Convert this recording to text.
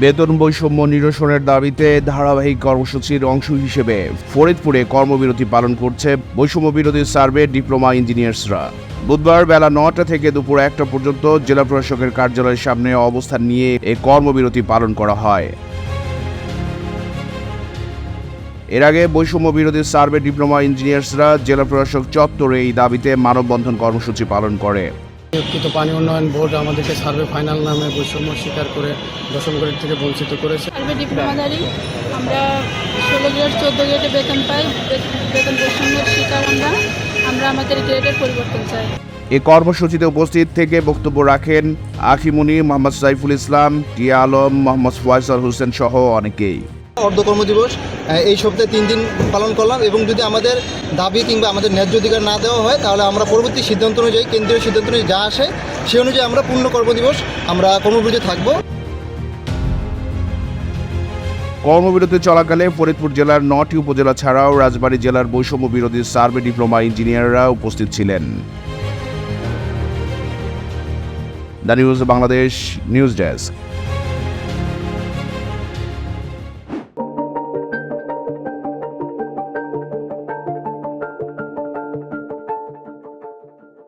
বেতন বৈষম্য নিরসনের দাবিতে ধারাবাহিক কর্মসূচির অংশ হিসেবে ফরিদপুরে কর্মবিরতি পালন করছে বৈষম্য বিরোধী সার্ভে ডিপ্লোমা ইঞ্জিনিয়ার্সরা। বুধবার বেলা নটা থেকে দুপুর একটা পর্যন্ত জেলা প্রশাসকের কার্যালয়ের সামনে অবস্থান নিয়ে এ কর্মবিরতি পালন করা হয়। এর আগে বৈষম্য বিরোধী সার্ভে ডিপ্লোমা ইঞ্জিনিয়ার্সরা জেলা প্রশাসক চত্বরে এই দাবিতে মানববন্ধন কর্মসূচি পালন করে। নিয়োগকৃত পানি উন্নয়ন বোর্ড আমাদেরকে সার্ভে ফাইনাল নামে বৈষম্য স্বীকার করে দশম গ্রেড থেকে বঞ্চিত করেছে। সার্ভে ডিপ্লোমাধারী আমরা ষোলো গ্রেড চোদ্দ গ্রেডে বেতন পাই বেতন বৈষম্যের শিকার আমরা। আমরা আমাদের গ্রেডের পরিবর্তন চাই। এ কর্মসূচিতে উপস্থিত থেকে বক্তব্য রাখেন আখিমুনি মোহাম্মদ সাইফুল ইসলাম টিয়া আলম মোহাম্মদ ফয়সাল হোসেন সহ অনেকেই। অর্ধ কর্মদিবস এই সপ্তাহে তিন দিন পালন করলাম এবং যদি আমাদের দাবি কিংবা আমাদের ন্যায্য অধিকার না দেওয়া হয়, তাহলে আমরা পরবর্তী সিদ্ধান্ত অনুযায়ী, কেন্দ্রীয় সিদ্ধান্ত অনুযায়ী যা আসে, সেই অনুযায়ী আমরা পূর্ণ কর্মদিবস আমরা কর্মবিরতি থাকব। কর্মবিরতি চলাকালে ফরিদপুর জেলার নটি উপজেলা ছাড়াও রাজবাড়ী জেলার বৈষম্য বিরোধী সার্ভে ডিপ্লোমা ইঞ্জিনিয়াররা উপস্থিত ছিলেন। The news Bangladesh news desk.